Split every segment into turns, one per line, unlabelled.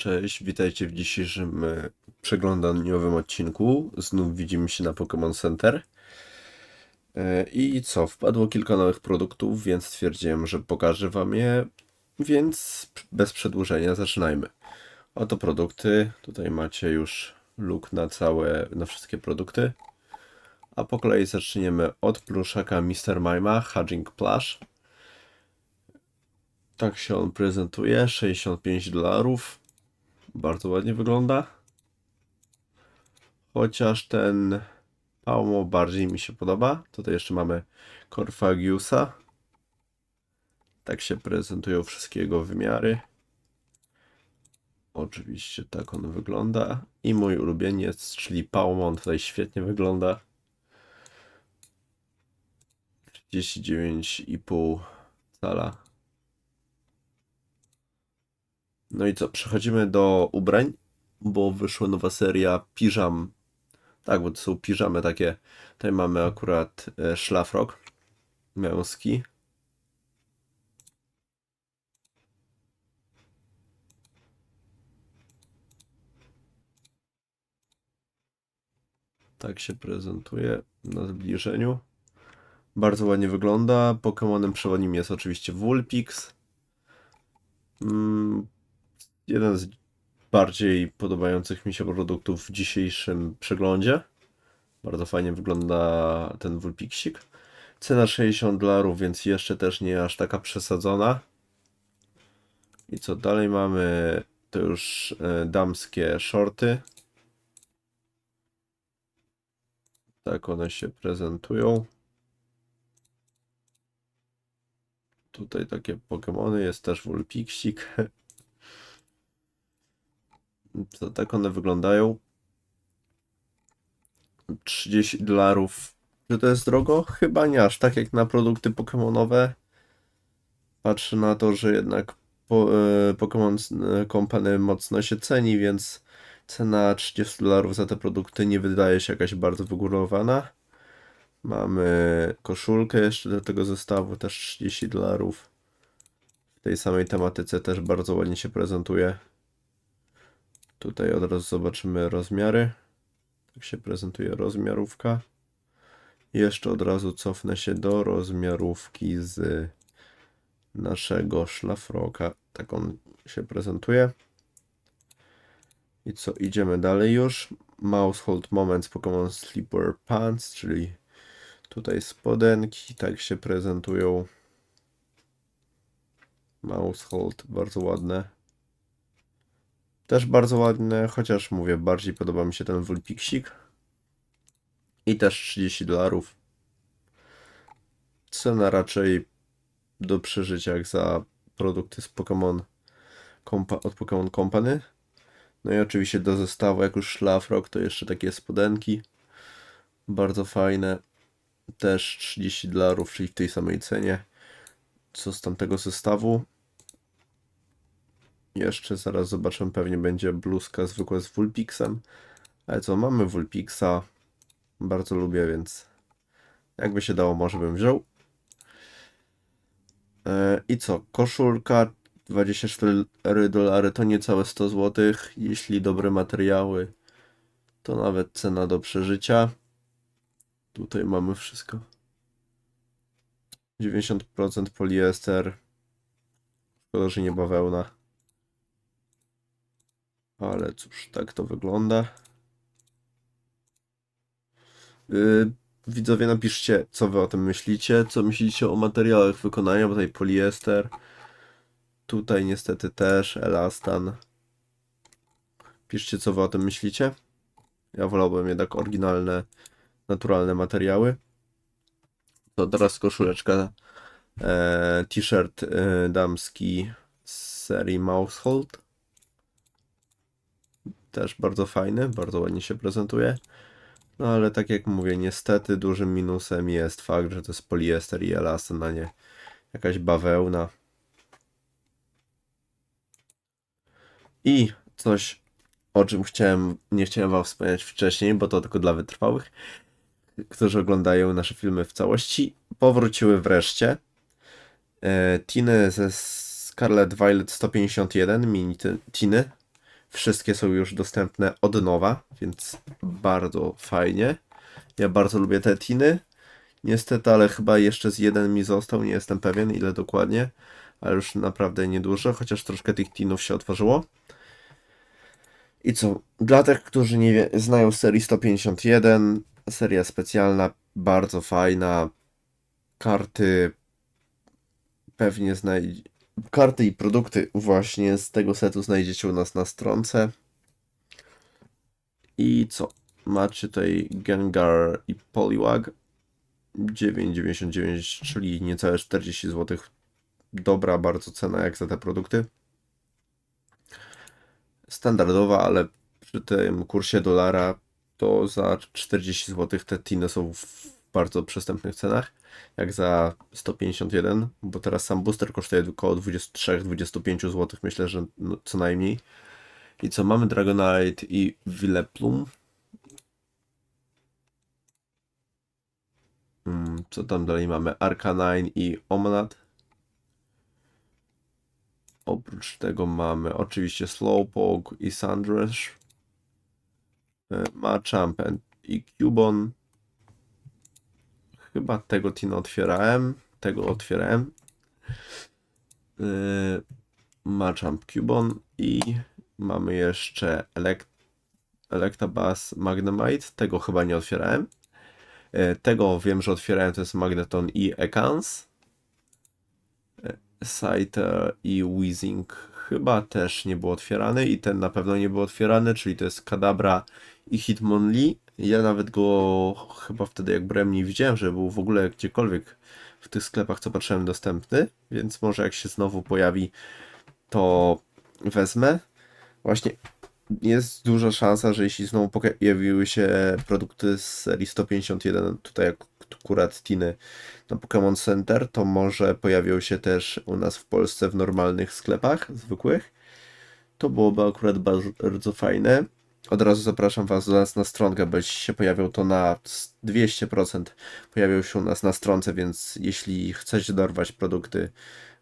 Cześć, witajcie w dzisiejszym e, przeglądaniowym odcinku. Znów widzimy się na Pokémon Center. E, I co, wpadło kilka nowych produktów, więc stwierdziłem, że pokażę wam je, więc bez przedłużenia zaczynajmy. Oto produkty, tutaj macie już look na całe, na wszystkie produkty. A po kolei zaczniemy od pluszaka Mr. Mima Hugging Plush. Tak się on prezentuje, 65 dolarów. Bardzo ładnie wygląda. Chociaż ten Palmo bardziej mi się podoba. Tutaj jeszcze mamy Corfagiusa. Tak się prezentują wszystkie jego wymiary. Oczywiście tak on wygląda. I mój ulubieniec, czyli Palmon tutaj świetnie wygląda. 39,5 cala. No i co, przechodzimy do ubrań, bo wyszła nowa seria piżam. Tak, bo to są piżamy takie. Tutaj mamy akurat e, szlafrok męski. Tak się prezentuje na zbliżeniu. Bardzo ładnie wygląda. Pokemonem przewodnim jest oczywiście Vulpix. Mm, jeden z bardziej podobających mi się produktów w dzisiejszym przeglądzie. Bardzo fajnie wygląda ten Vulpixik. Cena 60 dolarów, więc jeszcze też nie aż taka przesadzona. I co dalej mamy? To już e, damskie shorty. Tak one się prezentują. Tutaj takie Pokémony, jest też Vulpixik. To tak one wyglądają. 30 dolarów. Czy to jest drogo? Chyba nie aż tak jak na produkty Pokémonowe. Patrzę na to, że jednak po, e, Pokémon e, Company mocno się ceni, więc cena 30 dolarów za te produkty nie wydaje się jakaś bardzo wygórowana. Mamy koszulkę jeszcze do tego zestawu, też 30 dolarów. W tej samej tematyce też bardzo ładnie się prezentuje. Tutaj od razu zobaczymy rozmiary. Tak się prezentuje rozmiarówka. Jeszcze od razu cofnę się do rozmiarówki z naszego szlafroka. Tak on się prezentuje. I co, idziemy dalej już. Mousehold Moments Pokémon Sleeper Pants, czyli tutaj spodenki, tak się prezentują. Mousehold, bardzo ładne. Też bardzo ładne, chociaż mówię, bardziej podoba mi się ten Vulpixik. I też 30 dolarów. Cena raczej do przeżycia jak za produkty z Pokémon od Pokémon Company. No i oczywiście do zestawu, jak już szlafrok, to jeszcze takie spodenki. Bardzo fajne. Też 30 dolarów, czyli w tej samej cenie co z tamtego zestawu. Jeszcze zaraz zobaczę, pewnie będzie bluzka zwykła z Vulpixem. Ale co, mamy Vulpixa. Bardzo lubię, więc jakby się dało, może bym wziął. E, I co, koszulka 24 dolary to niecałe 100 zł. Jeśli dobre materiały, to nawet cena do przeżycia. Tutaj mamy wszystko. 90% poliester. Szkoda, że nie bawełna. Ale cóż, tak to wygląda. Yy, widzowie, napiszcie, co wy o tym myślicie. Co myślicie o materiałach wykonania, bo tutaj poliester. Tutaj niestety też elastan. Piszcie, co wy o tym myślicie. Ja wolałbym jednak oryginalne, naturalne materiały. To teraz koszuleczka, e, t-shirt e, damski z serii Mousehold. Też bardzo fajny, bardzo ładnie się prezentuje. No ale tak jak mówię, niestety dużym minusem jest fakt, że to jest poliester i elastan, a nie jakaś bawełna. I coś, o czym chciałem, nie chciałem wam wspomnieć wcześniej, bo to tylko dla wytrwałych, którzy oglądają nasze filmy w całości, powróciły wreszcie. E, Tiny ze Scarlet Violet 151, mini Tiny. Wszystkie są już dostępne od nowa, więc bardzo fajnie. Ja bardzo lubię te tiny. Niestety, ale chyba jeszcze z jeden mi został, nie jestem pewien ile dokładnie, ale już naprawdę niedużo, chociaż troszkę tych tinów się otworzyło. I co? Dla tych, którzy nie wie, znają serii 151, seria specjalna, bardzo fajna. Karty pewnie znajdzie. Karty i produkty właśnie z tego setu znajdziecie u nas na stronce. I co? Macie tutaj Gengar i Poliwag. 9,99, czyli niecałe 40 zł. Dobra bardzo cena jak za te produkty. Standardowa, ale przy tym kursie dolara to za 40 zł te tiny są bardzo przystępnych cenach, jak za 151, bo teraz sam booster kosztuje około 23-25 zł, myślę, że no, co najmniej. I co, mamy Dragonite i Vileplume. Mm, Co tam dalej mamy? Arcanine i Omnat. Oprócz tego mamy oczywiście Slowpoke i Sandrush. E, Machamp i Cubon. Chyba tego Tina otwierałem. Tego otwierałem. E, Machamp Cubon i mamy jeszcze Elect Electabuzz Magnemite. Tego chyba nie otwierałem. E, Tego wiem, że otwierałem, to jest Magneton i Ekans. E, Scyther i Weezing chyba też nie był otwierany i ten na pewno nie był otwierany, czyli to jest Kadabra i Hitmonlee. Ja nawet go chyba wtedy jak brałem nie widziałem, że był w ogóle gdziekolwiek w tych sklepach, co patrzyłem, dostępny, więc może jak się znowu pojawi, to wezmę. Właśnie jest duża szansa, że jeśli znowu pojawiły się produkty z serii 151, tutaj akurat Tiny na Pokémon Center, to może pojawią się też u nas w Polsce w normalnych sklepach zwykłych. To byłoby akurat bardzo fajne. Od razu zapraszam Was do nas na stronkę, bo się pojawią to na 200% pojawią się u nas na stronce, więc jeśli chcecie dorwać produkty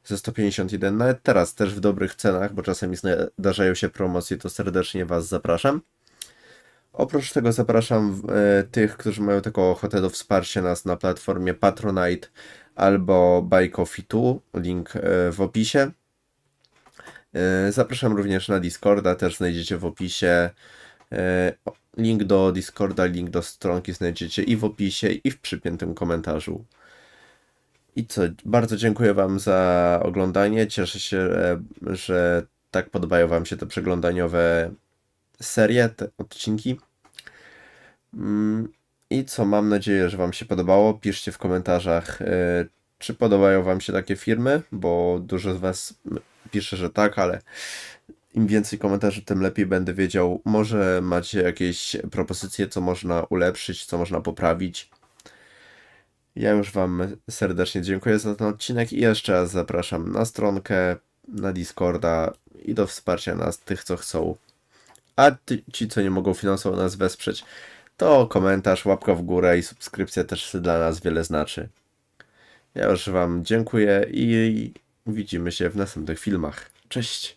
ze 151, nawet teraz też w dobrych cenach, bo czasami zdarzają się promocje, to serdecznie Was zapraszam. Oprócz tego zapraszam e, tych, którzy mają taką ochotę do wsparcia nas na platformie Patronite albo Buy Coffee 2, link e, w opisie. E, Zapraszam również na Discorda, też znajdziecie w opisie. E, Link do Discorda, link do stronki znajdziecie i w opisie, i w przypiętym komentarzu. I co, bardzo dziękuję Wam za oglądanie. Cieszę się, e, że tak podobają Wam się te przeglądaniowe serie, te odcinki. Mm, I co, mam nadzieję, że Wam się podobało. Piszcie w komentarzach, e, czy podobają Wam się takie firmy, bo dużo z Was pisze, że tak, ale im więcej komentarzy, tym lepiej będę wiedział. Może macie jakieś propozycje, co można ulepszyć, co można poprawić. Ja już Wam serdecznie dziękuję za ten odcinek i jeszcze raz zapraszam na stronkę, na Discorda i do wsparcia nas, tych co chcą. A ty, ci, co nie mogą finansowo nas wesprzeć, to komentarz, łapka w górę i subskrypcja też dla nas wiele znaczy. Ja już Wam dziękuję i widzimy się w następnych filmach. Cześć!